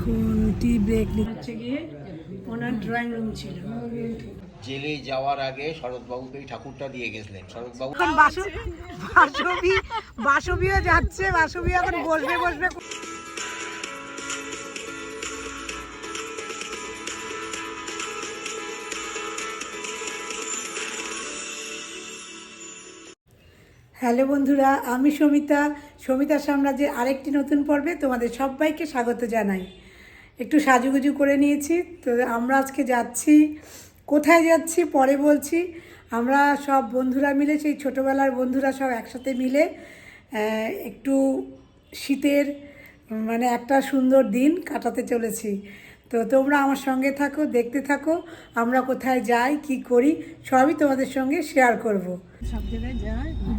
এখন tea break হচ্ছে গিয়ে। ওনার ড্রয়িং রুম ছিল। জেলে যাওয়ার আগে শরৎবাবুকে এই ঠাকুরটা দিয়ে গেছিলেন। শরৎবাবু এখন বাসু বাসবি বাসবিও যাচ্ছে বাসবি এখন বসবে বসবে। হ্যালো বন্ধুরা আমি সমিতা। সমিতা সাম্রাজ্যের আরেকটি নতুন পর্বে তোমাদের সবাইকে স্বাগত জানাই। একটু সাজুগুজু করে নিয়েছি। তো আমরা আজকে যাচ্ছি কোথায় যাচ্ছি পরে বলছি। আমরা সব বন্ধুরা মিলে সেই ছোটোবেলার বন্ধুরা সব একসাথে মিলে একটু শীতের মানে একটা সুন্দর দিন কাটাতে চলেছি। তো তোমরা আমার সঙ্গে থাকো দেখতে থাকো আমরা কোথায় যাই কি করি সবই তোমাদের সঙ্গে শেয়ার করব।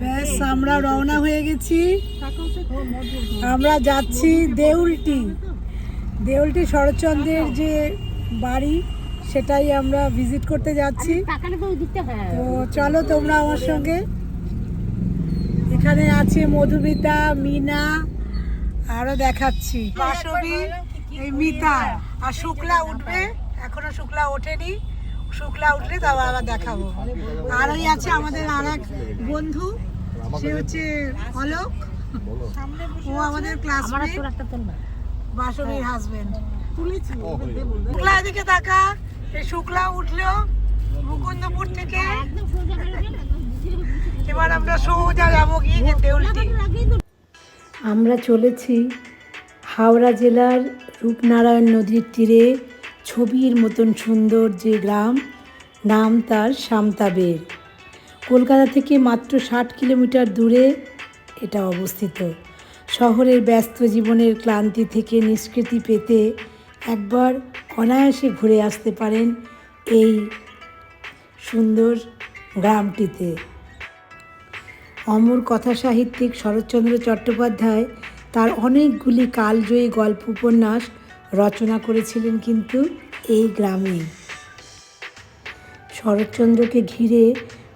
ব্যাস আমরা রওনা হয়ে গেছি। আমরা যাচ্ছি দেউলটি। দেউলটি শরৎচন্দ্রের যে বাড়ি সেটাই আমরা ভিজিট করতে যাচ্ছি। তো চলো তোমরা আমার সঙ্গে। এখানে আছে মধুমিতা মিনা আরও দেখাচ্ছি। বাসবি এই মিতা। আর শুক্লা উঠবে। এখনও শুক্লা ওঠেনি। শুক্লা উঠলে তবে আবার দেখাবো। আর ওই আছে আমাদের আর এক বন্ধু। সে হচ্ছে অলোক। ও আমাদের ক্লাসমেট বাসবির হাজবেন্ড শুক্লা এদিকে তাকা এই শুক্লা উঠল মুকুন্দপুর থেকে। এবার আমরা সোজা যাব গিয়ে দেউলটি আমরা চলেছি হাওড়া জেলার রূপনারায়ণ নদীর তীরে। ছবির মতন সুন্দর যে গ্রাম নাম তার সামতাবের কলকাতা থেকে মাত্র ষাট কিলোমিটার দূরে এটা অবস্থিত। শহরের ব্যস্ত জীবনের ক্লান্তি থেকে নিষ্কৃতি পেতে একবার অনায়াসে ঘুরে আসতে পারেন এই সুন্দর গ্রামটিতে। অমর কথা সাহিত্যিক শরৎচন্দ্র চট্টোপাধ্যায় তার অনেকগুলি কালজয়ী গল্প উপন্যাস রচনা করেছিলেন কিন্তু এই গ্রামে শরৎচন্দ্রকে ঘিরে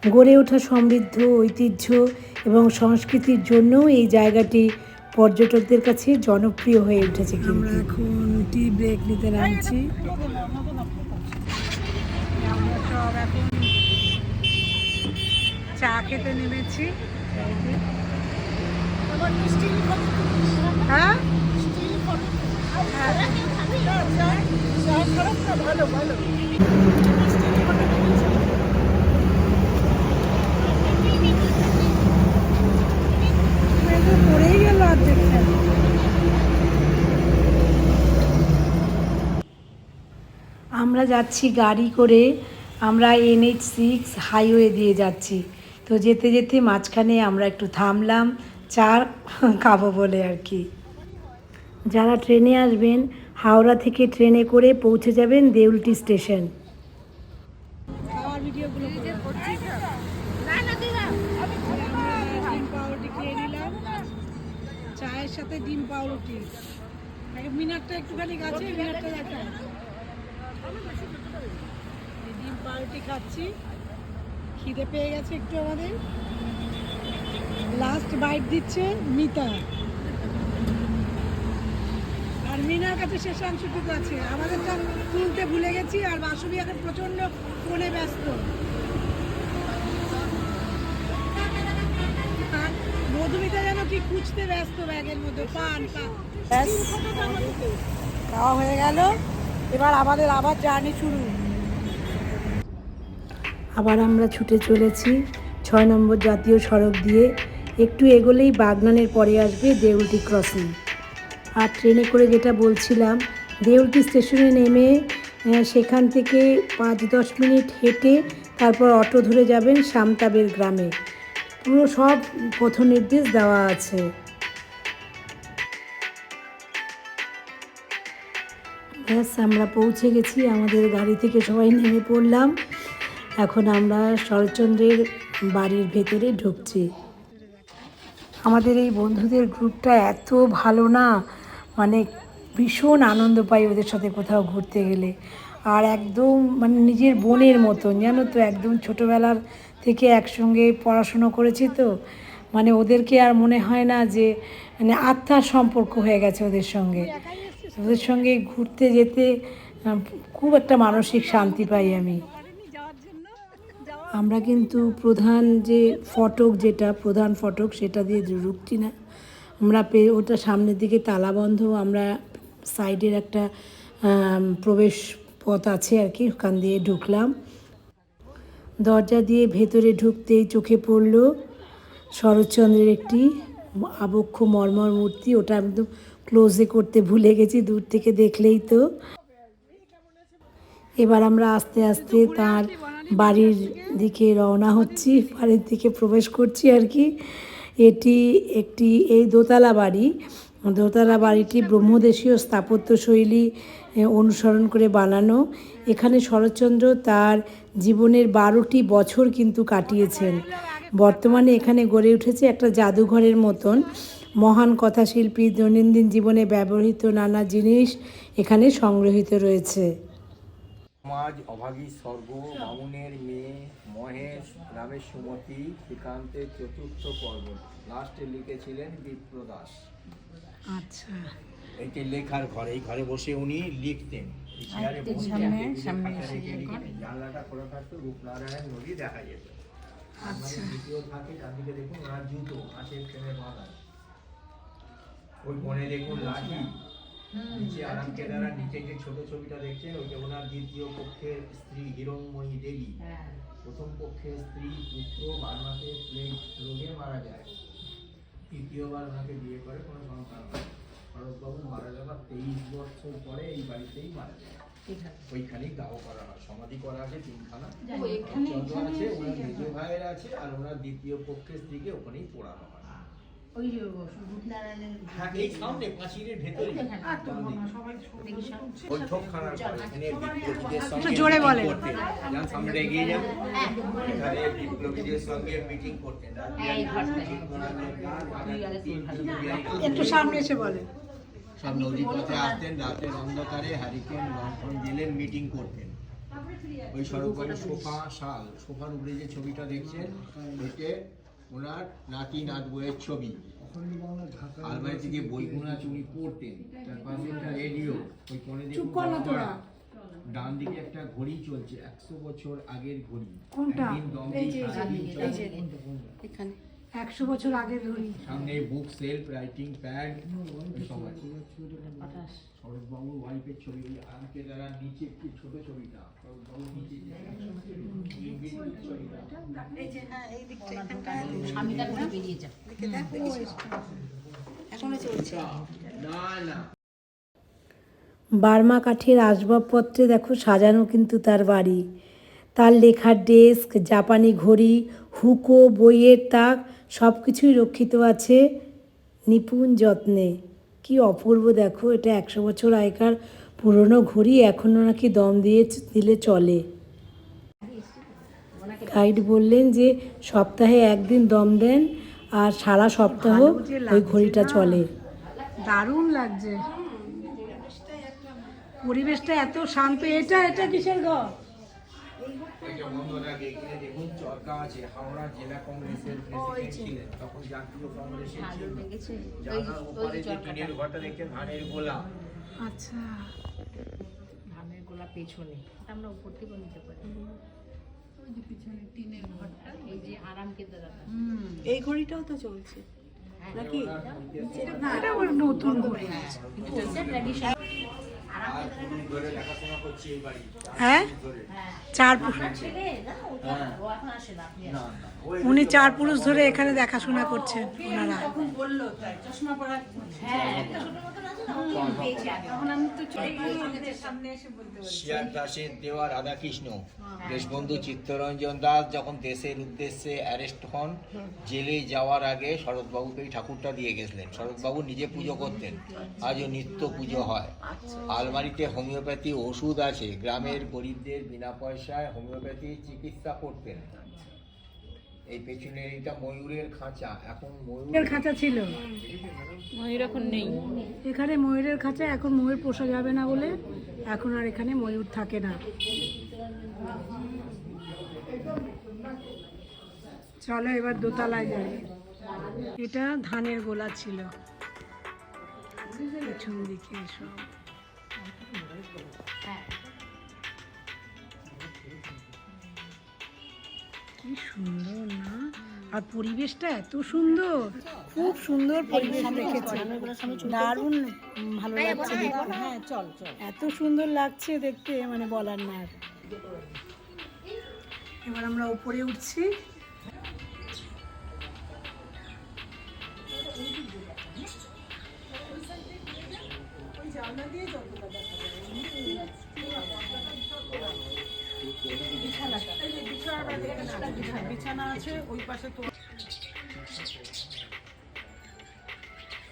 গড়ে ওঠা সমৃদ্ধ ঐতিহ্য এবং সংস্কৃতির জন্যও এই জায়গাটি পর্যটকদের কাছে জনপ্রিয় হয়ে উঠেছে আমরা এখন টি ব্রেক নিতে নামছি আমরা সব এখন চা খেতে নেমেছি হ্যাঁ পড়েই গেল আমরা যাচ্ছি গাড়ি করে, আমরা এনএইচ সিক্স হাইওয়ে দিয়ে যাচ্ছি। তো যেতে যেতে মাঝখানে আমরা একটু থামলাম, চা খাব বলে আর কি। যারা ট্রেনে আসবেন, হাওড়া থেকে ট্রেনে করে পৌঁছে যাবেন দেউলটি স্টেশন। পাউরুটি। মিনারটা একটুখানি গাছে, মিনারটা দেখা। ডিম পাউরুটি খাচ্ছি। খিদে পেয়ে গেছে একটু আমাদের। লাস্ট বাইট দিচ্ছে মিতা। আর মিনার কাছে শেষাংশটুকু আছে। আমাদেরটা তুলতে ভুলে গেছি, আর বাসুবি এখন প্রচণ্ড ফোনে ব্যস্ত। কি খুঁজতে ব্যস্ত ব্যাগের মধ্যে? পান খাওয়া হয়ে গেল। এবার আমাদের আবার জার্নি শুরু। আবার আমরা ছুটে চলেছি ছয় নম্বর জাতীয় সড়ক দিয়ে। একটু এগোলেই বাগনানের পরে আসবে দেউলটি ক্রসিং আর ট্রেনে করে যেটা বলছিলাম দেউলটি স্টেশনে নেমে সেখান থেকে পাঁচ দশ মিনিট হেঁটে তারপর অটো ধরে যাবেন সামতাবের গ্রামে। পুরো সব পথ নির্দেশ দেওয়া আছে। ব্যাস, আমরা পৌঁছে গেছি, আমাদের গাড়ি থেকে সবাই নেমে পড়লাম। এখন আমরা শরৎচন্দ্রের বাড়ির ভেতরে ঢুকছি। আমাদের এই বন্ধুদের গ্রুপটা এত ভালো না মানে ভীষণ আনন্দ পাই ওদের সাথে কোথাও ঘুরতে গেলে। আর একদম মানে নিজের বোনের মতন, জানো তো, একদম ছোটোবেলার থেকে একসঙ্গে পড়াশুনো করেছি তো। মানে ওদেরকে আর মনে হয় না যে মানে আত্মার সম্পর্ক হয়ে গেছে ওদের সঙ্গে। ওদের সঙ্গে ঘুরতে যেতে খুব একটা মানসিক শান্তি পাই আমি। আমরা কিন্তু প্রধান যে ফটক যেটা, প্রধান ফটক সেটা দিয়ে ঢুকছি না। আমরা ওটা সামনের দিকে তালা বন্ধ আমরা সাইডের একটা প্রবেশ পথ আছে আর কি, ওখান দিয়ে ঢুকলাম। দরজা দিয়ে ভেতরে ঢুকতেই চোখে পড়ল শরৎচন্দ্রের একটি আবক্ষ মর্মর মূর্তি। ওটা একদম ক্লোজে করতে ভুলে গেছি দূর থেকে দেখলেই তো। এবার আমরা আস্তে আস্তে তার বাড়ির দিকে রওনা হচ্ছি বাড়ির দিকে প্রবেশ করছি আর কি। এটি একটি এই দোতলা বাড়ি। দোতলা বাড়িটি ব্রহ্মদেশীয় স্থাপত্য শৈলী এ, অনুসরণ করে বানানো। এখানে শরৎচন্দ্র তার জীবনের বারোটি বছর কিন্তু কাটিয়েছেন। বর্তমানে এখানে গড়ে উঠেছে একটা জাদুঘরের মতন। মহান কথাশিল্পী দৈনন্দিন জীবনে ব্যবহৃত নানা জিনিস এখানে সংগ্রহীত রয়েছে। সমাজ অভাগী স্বর্গ বামুনের মেয়ে মহেশ রামের সুমতি শ্রীকান্তের চতুর্থ পর্ব। লাস্টে লিখেছিলেন বিপ্রদাস। আচ্ছা। এইটি লেখার ঘরে এই ঘরে বসে উনি লিখতেন। এই জানলাটা খোলা থাকতো রূপনারায়ণ নদী দেখা যেত। মানে দ্বিতীয় থাকে চারদিকে দেখুন ওনার জুতো আছে ট্রেনে বাঁধা ওই বনে দেখুন লাঠি। নিচে আরাম কেদারা নিচে যে ছোট ছবিটা দেখছেন ওইটা ওনার দ্বিতীয় পক্ষের স্ত্রী হিরণময়ী দেবী। প্রথম পক্ষের স্ত্রী পুত্র বার্মাতে প্লেগ রোগে মারা যায়। তৃতীয়বার ওনাকে বিয়ে করে কোনো সন্তান হয় শরৎবাবু মারা যাবার তেইশ বছর পরে এই বাড়িতেই মারা যায়। ওইখানেই দাহ করা হয় সমাধি করা আছে তিনখানা। আছে ওনার নিজ ভাইয়ের আছে আর ওনার দ্বিতীয় পক্ষের স্ত্রীকে ওখানেই পোড়ানো হয়। ওই যে হ্যাঁ এই সামনে পাঁচিরের ভেতরে বৈঠকখানার ঘর, এখানে জোরে meeting বলেন। করতেন। যান সামনে এগিয়ে যান এখানে বিপ্লবীদের সঙ্গে মিটিং করতেন একটু সামনে এসে বলে। সব নদী পথে আসতেন রাতের অন্ধকারে হ্যারিকেন লণ্ঠন জেলে মিটিং করতেন। ওই সড়কবাড়ি সোফা শাল সোফার উপরে যে ছবিটা দেখছেন ওইতে ওনার নাতি নাত বইয়ের ছবি। আলমারি থেকে আছে উনি পড়তেন তার পাশে একটা রেডিও ওই কোণে ডান দিকে একটা ঘড়ি চলছে একশো বছর আগের ঘড়ি। কোনটা? দম এখানে। একশো বছর আগে ধরি। সামনে বুক সেলফ রাইটিং প্যাড শরৎবাবুর ওয়াইফের ছবি আজকে যারা নিচে একটু ছোট ছবিটা শরৎবাবুর নিচে যে ছবিটা। স্বামীটা করে বেরিয়ে যা। না না। বার্মা কাঠের আসবাবপত্রে দেখো সাজানো কিন্তু তার বাড়ি। তার লেখার ডেস্ক জাপানি ঘড়ি হুকো বইয়ের তাক সব কিছুই রক্ষিত আছে। নিপুণ যত্নে। কি অপূর্ব দেখো এটা একশো বছর আগেকার পুরনো ঘড়ি এখনও নাকি দম দিয়ে দিলে চলে। গাইড বললেন যে সপ্তাহে একদিন দম দেন আর সারা সপ্তাহ ওই ঘড়িটা চলে। দারুণ লাগছে। পরিবেশটা এত শান্ত এটা এটা কিসের ঘর? ওইটা বন্ধ এখানে দেখুন চরকা আছে হাওড়া জেলা কংগ্রেসের প্রেসিডেন্ট ছিলেন। তখন জাতীয় কংগ্রেসের ছিল জানার ওপারে যে টিনের ঘরটা দেখছেন ধানের গোলা। আচ্ছা। ধানের গোলা পেছনে। আমরা উপর থেকে নিতে পারি। ওই যে পিছনে টিনের ঘরটা। এই যে আরাম কেদারাটা এই ঘড়িটাও তো চলছে। নাকি? এটা নতুন ঘড়ি। কিন্তু ওইটা ট্র্যাডিশন আর দুদিন ধরে দেখাশোনা করছি এই বাড়ি? হ্যাঁ? চার ওই উনি চার পুরুষ ধরে এখানে দেখাশোনা করছেন ওনারা। হ্যাঁ শিয়ার দাসের দেওয়া রাধাকৃষ্ণ দেশবন্ধু চিত্তরঞ্জন দাস যখন দেশের উদ্দেশ্যে অ্যারেস্ট হন জেলে যাওয়ার আগে শরৎবাবুকে এই ঠাকুরটা দিয়ে গেছিলেন। শরৎবাবু নিজে পুজো করতেন আজও নিত্য পুজো হয়। আলমারিতে হোমিওপ্যাথি ওষুধ আছে গ্রামের গরিবদের বিনা পয়সায় হোমিওপ্যাথি চিকিৎসা করতেন। এই পেছনে এটা ময়ূরের খাঁচা এখন ময়ূরের খাঁচা ছিল। ময়ূর এখন নেই। এখানে ময়ূরের খাঁচা এখন ময়ূর পোষা যাবে না বলে এখন আর এখানে ময়ূর থাকে না। চলো এবার দোতলায় যাই। এটা ধানের গোলা ছিল। পেছন দিকে সব কি সুন্দর না? আর পরিবেশটা এত সুন্দর। খুব সুন্দর পরিবেশ রেখেছে দারুণ ভালো লাগছে হ্যাঁ চল চল। এত সুন্দর লাগছে দেখতে মানে বলার না এবার আমরা উপরে উঠছি। বিছানা আছে ওই পাশে তো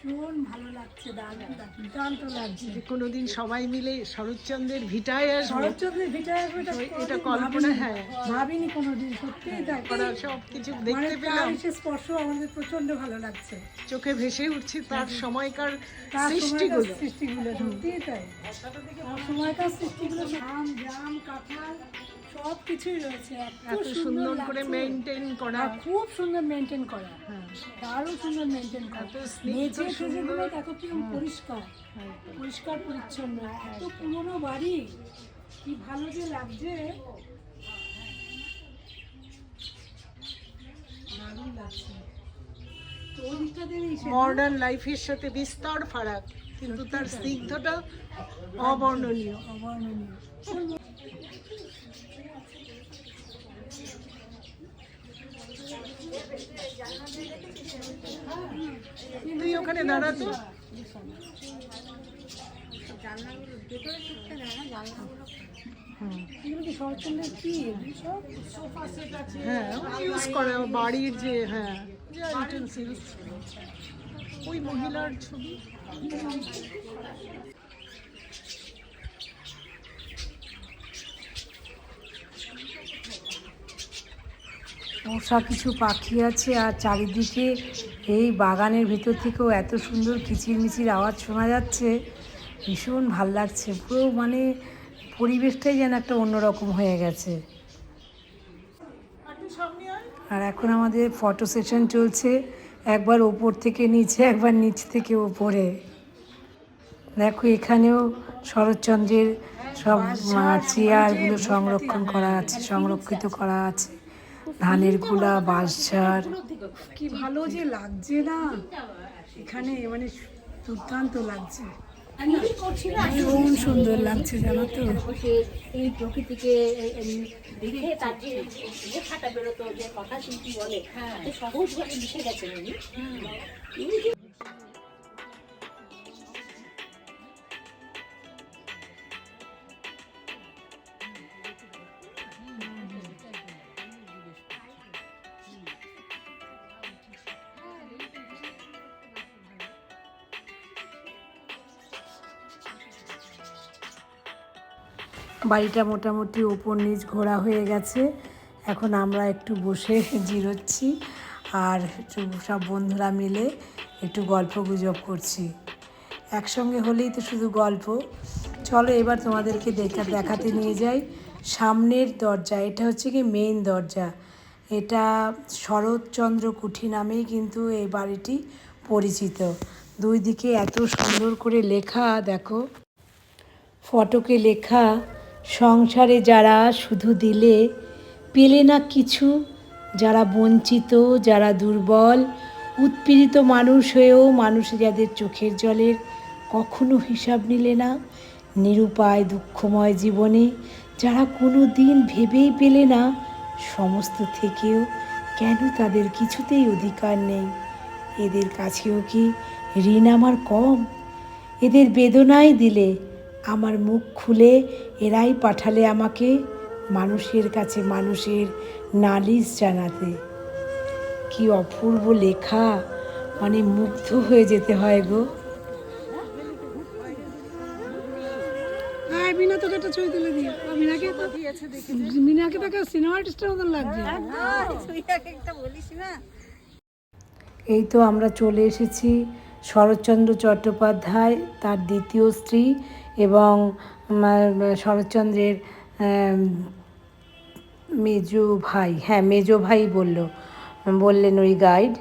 ভীষণ ভালো লাগছে দুর্দান্ত লাগছে। কোনোদিন সবাই মিলে শরৎচন্দ্রের ভিটায় আসব। শরৎচন্দ্রের ভিটায় আসবে এটা এটা কল্পনা, হ্যাঁ। ভাবিনি কোনোদিন সত্যিই তাই। সব কিছু মানে দেখতে পেলাম। স্পর্শ আমাদের প্রচণ্ড ভালো লাগছে। চোখে ভেসে উঠছে তার সময়কার তার সৃষ্টিগুলো। সৃষ্টিগুলো সত্যিই তাই। সময়কার সৃষ্টিগুলো কাঁঠাল সব কিছুই রয়েছে এত সুন্দর করে। মেনটেন করা। খুব সুন্দর মেনটেন করা। হ্যাঁ। দারুণ সুন্দর মেনটেন করা। মেঝে সুন্দর। দেখো কীরকম পরিষ্কার। পরিষ্কার পরিচ্ছন্ন। এত পুরনো বাড়ি। কি ভালো যে লাগছে। দারুণ লাগছে। মডার্ন লাইফের সাথে বিস্তর ফারাক কিন্তু তার স্নিগ্ধটা অবর্ণনীয়। অবর্ণনীয়। তুই ওখানে দাঁড়াতো এগুলো কি শরৎচন্দ্রের কি এগুলো সব হ্যাঁ ইউজ করা বাড়ির যে হ্যাঁ যা ইউটেন্সিলস ওই মহিলার ছবি। পোষা কিছু পাখি আছে আর চারিদিকে এই বাগানের ভিতর থেকেও এত সুন্দর কিচিরমিচির আওয়াজ শোনা যাচ্ছে। ভীষণ ভালো লাগছে। পুরো মানে পরিবেশটাই যেন একটা অন্যরকম হয়ে গেছে। আর এখন আমাদের ফটো সেশন চলছে। একবার ওপর থেকে নিচে একবার নিচ থেকে ওপরে। দেখো এখানেও শরৎচন্দ্রের সব চেয়ারগুলো সংরক্ষণ করা আছে সংরক্ষিত করা আছে। ধানেরগুলা বাঁশঝাড়। কি ভালো যে লাগছে না। এখানে মানে দুর্দান্ত লাগছে। ভীষণ সুন্দর লাগছে জানো তো। এই প্রকৃতিকে দেখে তার যে লেখাটা বেরোতো যে কথা শিল্পী বলে সহজভাবে লিখে গেছেন উনি বাড়িটা মোটামুটি ওপর নিচ ঘোরা হয়ে গেছে। এখন আমরা একটু বসে জিরোচ্ছি আর সব বন্ধুরা মিলে একটু গল্প গুজব করছি। একসঙ্গে হলেই তো শুধু গল্প। চলো এবার তোমাদেরকে দেখা, দেখাতে নিয়ে যাই। সামনের দরজা, এটা হচ্ছে কি মেইন দরজা। এটা শরৎচন্দ্র কুঠি নামেই কিন্তু এই বাড়িটি পরিচিত। দুই দিকে এত সুন্দর করে লেখা, দেখো। ফটকে লেখা সংসারে যারা শুধু দিলে পেলে না কিছু, যারা বঞ্চিত, যারা দুর্বল, উৎপীড়িত মানুষ হয়েও মানুষ যাদের চোখের জলের কখনো হিসাব নিলে না, নিরুপায় দুঃখময় জীবনে যারা কোনো দিন ভেবেই পেলে না, সমস্ত থেকেও কেন তাদের কিছুতেই অধিকার নেই? এদের কাছেও কি ঋণ আমার কম? এদের বেদনাই দিলে আমার মুখ খুলে এরাই পাঠালে আমাকে মানুষের কাছে মানুষের নালিশ জানাতে। কি অপূর্ব লেখা মানে মুগ্ধ হয়ে যেতে হয় গো। হ্যাঁ মিনা তোকে একটা ছবি তুলে দিই। মিনাকে মিনাকে তোকে সিনেমা আর্টিস্টের মতন লাগছে। এই তো আমরা চলে এসেছি শরৎচন্দ্র চট্টোপাধ্যায় তার দ্বিতীয় স্ত্রী এবং শরৎচন্দ্রের মেজো ভাই হ্যাঁ মেজো ভাই বলল, বললেন ওই গাইড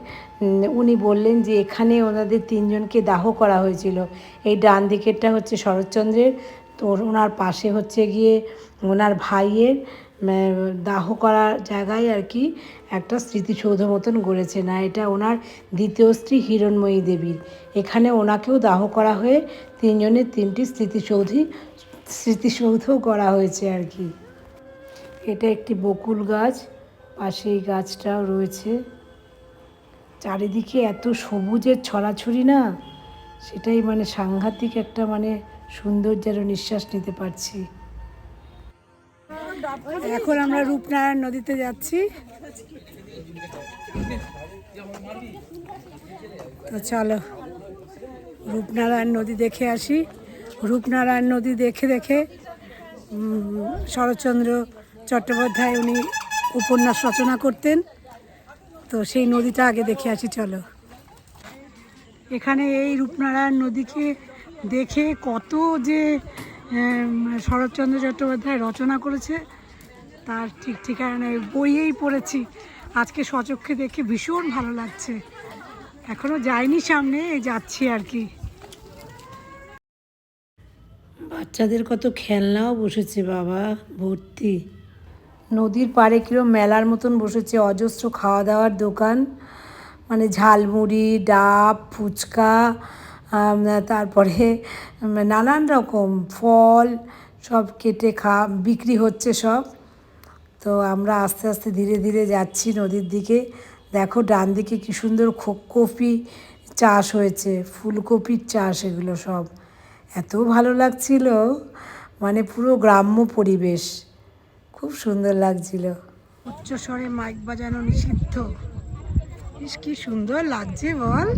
উনি বললেন যে এখানে ওনাদের তিনজনকে দাহ করা হয়েছিল। এই ডান দিকেরটা হচ্ছে শরৎচন্দ্রের, তো ওনার পাশে হচ্ছে গিয়ে ওনার ভাইয়ের দাহ করার জায়গায় আর কি একটা স্মৃতিসৌধ মতন গড়েছে। না, এটা ওনার দ্বিতীয় স্ত্রী হিরণময়ী দেবীর এখানে ওনাকেও দাহ করা হয়ে তিনজনের তিনটি স্মৃতিসৌধি স্মৃতিসৌধ করা হয়েছে আর কি। এটা একটি বকুল গাছ, পাশে এই গাছটাও রয়েছে। চারিদিকে এত সবুজের ছড়াছড়ি না, সেটাই মানে সাংঘাতিক একটা মানে সুন্দর যেন নিঃশ্বাস নিতে পারছি। এখন আমরা রূপনারায়ণ নদীতে যাচ্ছি। তো চলো, রূপনারায়ণ নদী দেখে আসি। রূপনারায়ণ নদী দেখে দেখে শরৎচন্দ্র চট্টোপাধ্যায় উনি উপন্যাস রচনা করতেন। তো সেই নদীটা আগে দেখে আসি, চলো। এখানে এই রূপনারায়ণ নদীকে দেখে কত যে শরৎচন্দ্র চট্টোপাধ্যায় রচনা করেছে। তার ঠিক ঠিকানা বইয়েই পড়েছি। আজকে সচক্ষে দেখে ভীষণ ভালো লাগছে। এখনও যাইনি সামনে যাচ্ছি আর কি। বাচ্চাদের কত খেলনাও বসেছে বাবা, ভর্তি। নদীর পাড়ে কিরম মেলার মতন বসেছে, অজস্র খাওয়া দাওয়ার দোকান। মানে ঝালমুড়ি, ডাব, ফুচকা তারপরে নানান রকম ফল সব কেটে খা, বিক্রি হচ্ছে সব। তো আমরা আস্তে আস্তে ধীরে ধীরে যাচ্ছি নদীর দিকে। দেখো ডান দিকে কি সুন্দর কপি চাষ হয়েছে, ফুলকপির চাষ এগুলো সব। এত ভালো লাগছিল মানে পুরো গ্রাম্য পরিবেশ। খুব সুন্দর লাগছিল। উচ্চ স্বরে মাইক বাজানো নিষিদ্ধ। কি সুন্দর লাগছে বল।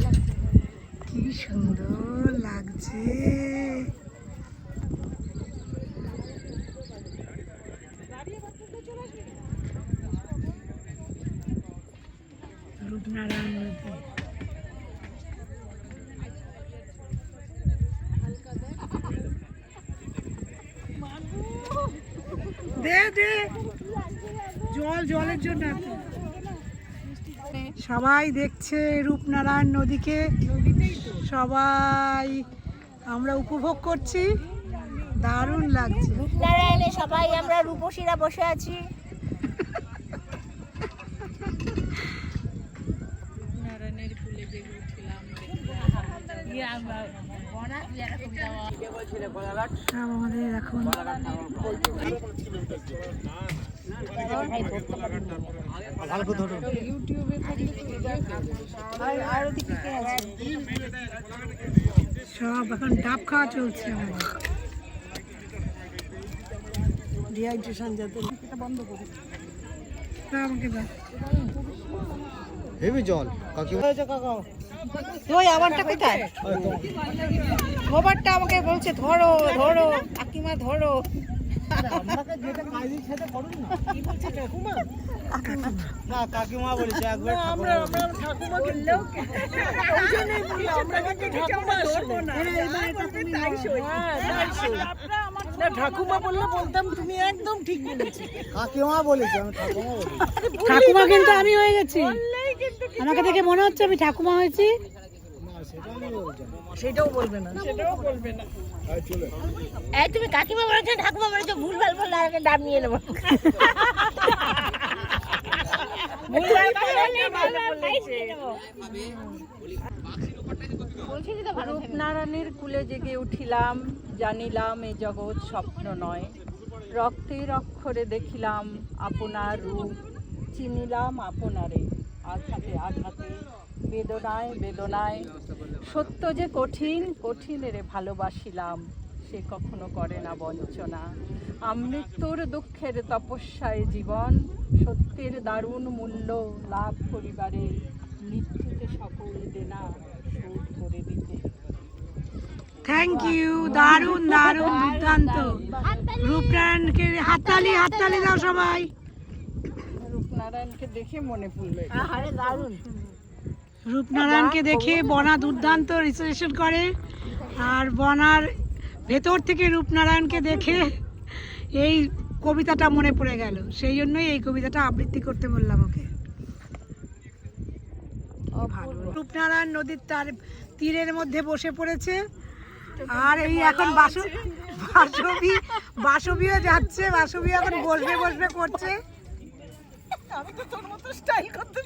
কি সুন্দর লাগছে। জল জলের জন্য সবাই দেখছে রূপনারায়ণ নদীকে। সবাই আমরা উপভোগ করছি দারুণ লাগছে নারায়ণে সবাই আমরা রূপসীরা বসে আছি আমাদের এখন সব এখন ডাব খাওয়া চলছে আমাদের। ডিহাইড্রেশন যাতে বন্ধ করি। আমাকে দাও। হেবি জল কাকি। ওই আমারটা কোথায়? আমাকে বলছে ধরো ধরো কাকিমা ধরো। না কাকিমা বলেছে একবার আমরা আমরা ঠাকুমা বললেও ওই জন্যই বললাম আমরা কিন্তু ঠাকুমা ধরবো না তাই শোন। না ঠাকুমা বললে বলতাম তুমি একদম ঠিক বলেছ কাকিমা বলেছে আমি ঠাকুমা বলি ঠাকুমা কিন্তু আমি হয়ে গেছি আমাকে দেখে মনে হচ্ছে আমি ঠাকুমা হয়েছি সেটাও বলবে না। সেটাও বলবে না। এই তুমি কাকিমা বলেছ ঠাকুমা বলেছ ভুলভাল বললে আর ডাব নিয়ে নেব। রূপনারায়ণের কুলে জেগে উঠিলাম জানিলাম এ জগৎ স্বপ্ন নয়। রক্তের অক্ষরে দেখিলাম আপনার রূপ চিনিলাম আপনারে। আঘাতে আঘাতে বেদনায় বেদনায়। সত্য যে কঠিন কঠিনেরে ভালোবাসিলাম সে কখনো করে না বঞ্চনা। আমৃত্যুর দুঃখের তপস্যায় জীবন সত্যের দারুণ মূল্য লাভ করিবারে মৃত্যুতে সকল দেনা শোধ করে দিতে। থ্যাংক ইউ দারুণ দারুণ দুর্দান্ত। রূপনারায়ণকে হাততালি হাততালি দাও সবাই। রূপনারায়ণকে দেখে মনে পড়ল আরে দারুণ। রূপনারায়ণকে দেখে বনা দুর্দান্ত রিসার্ভেশন করে আর বনার ভেতর থেকে রূপনারায়ণকে দেখে এই কবিতাটা মনে পড়ে গেল। সেই জন্যই এই কবিতাটা আবৃত্তি করতে বললাম ওকে। রূপনারায়ণ নদীর তার তীরের মধ্যে বসে পড়েছে আর এই এখন বাসন বাসবি বাসবিও যাচ্ছে বাসবি এখন বসবে বসবে করছে। আমি তো তোর মতো স্টাইল করতে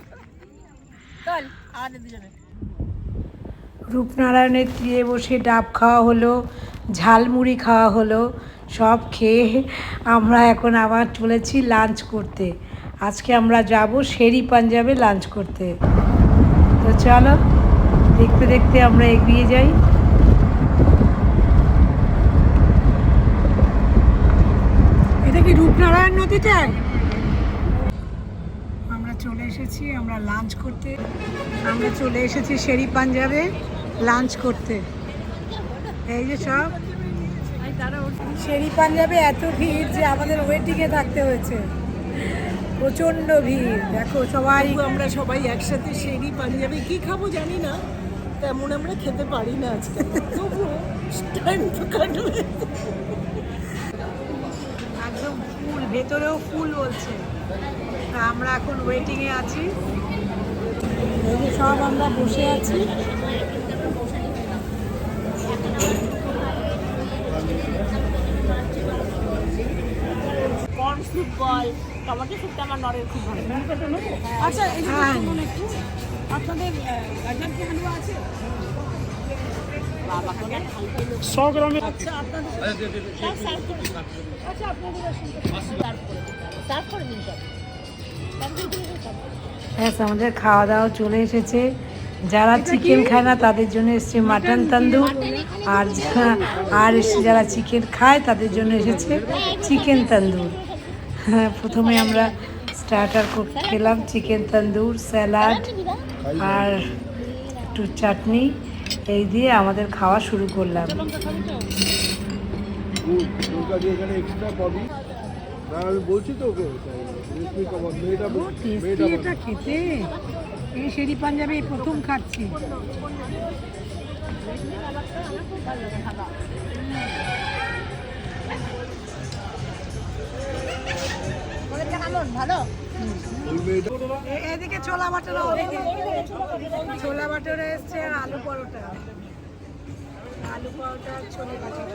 রূপনারায়ণের তীরে বসে ডাব খাওয়া হলো, ঝালমুড়ি খাওয়া হলো, সব খেয়ে আমরা এখন আবার চলেছি লাঞ্চ করতে। আজকে আমরা যাব শেরি পাঞ্জাবে লাঞ্চ করতে। তো চলো, দেখতে দেখতে আমরা এগিয়ে যাই। এটা কি রূপনারায়ণ নদীটা আমরা চলে এসেছি আমরা লাঞ্চ করতে। আমরা চলে এসেছি শেরি পাঞ্জাবে লাঞ্চ করতে। এই যে সব। শেরি পাঞ্জাবে এত ভিড় যে আমাদের ওয়েটিংয়ে থাকতে হয়েছে। প্রচণ্ড ভিড়। দেখো সবাই আমরা সবাই একসাথে সেরি পাঞ্জাবে কি খাব জানি না। তেমন আমরা খেতে পারি না আজকে। তবু টাইম তো কাটবে একদম ফুল ভেতরেও ফুল বলছে। তা আমরা এখন ওয়েটিংয়ে আছি। এই যে সব আমরা বসে আছি। কর্ন স্যুপ বল টমেটো স্যুপটা আমার নরের খুব ভালো আচ্ছা এই যে হ্যাঁ। একটু আপনাদের গাজর কি হালুয়া আছে? কেন হালকা আচ্ছা আপনাদের সার্ভ দিন আচ্ছা আপনাদের সার্ভ করে দিন তারপরে। ব্যাস আমাদের খাওয়া দাওয়া চলে এসেছে। যারা চিকেন খায় না তাদের জন্য এসেছে মাটন তন্দুর। আর আর এসে যারা চিকেন খায় তাদের জন্য এসেছে চিকেন তন্দুর। হ্যাঁ প্রথমে আমরা স্টার্টার খেলাম চিকেন তন্দুর স্যালাড আর একটু চাটনি। এই দিয়ে আমাদের খাওয়া শুরু করলাম। না আমি বলছি তো ওকে মেয়েটা এটা খেতে। এই শেরি পাঞ্জাবে প্রথম খাচ্ছি। এদিকে ছোলা বাটারা ছোলা বাটারা এসছে আর আলু পরোটা। আলু পরোটা ছোলে বাটারা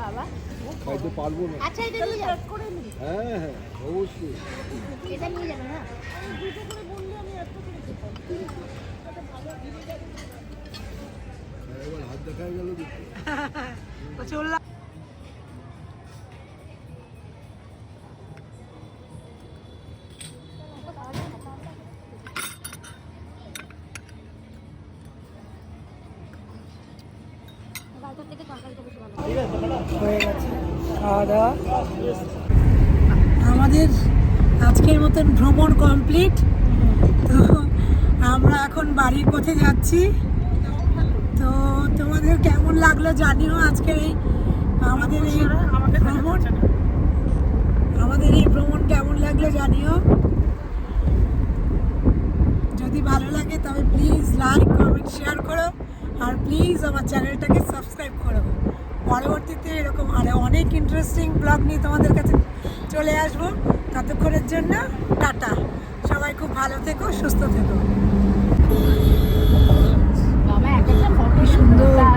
বাবা। খাইতে পারব না। আচ্ছা এটা নিয়ে যাও। হ্যাঁ হ্যাঁ অবশ্যই। এটা নিয়ে যাবে না এবার হাত দেখা গেল তো চললাম খাওয়া দাওয়া আমাদের আজকের মতন ভ্রমণ কমপ্লিট তো আমরা এখন বাড়ির পথে যাচ্ছি। তো তোমাদের কেমন লাগল জানিও আজকের এই আমাদের এই ভ্রমণ? আমাদের এই ভ্রমণ কেমন লাগল জানিও। যদি ভালো লাগে তবে প্লিজ লাইক কমেন্ট শেয়ার করো। আর প্লিজ আমার চ্যানেলটাকে সাবস্ক্রাইব করো। পরবর্তীতে এরকম আরও অনেক ইন্টারেস্টিং ব্লগ নিয়ে তোমাদের কাছে চলে আসব। ততক্ষণের জন্য টাটা। সবাই খুব ভালো থেকো, সুস্থ থেকো। সুন্দর।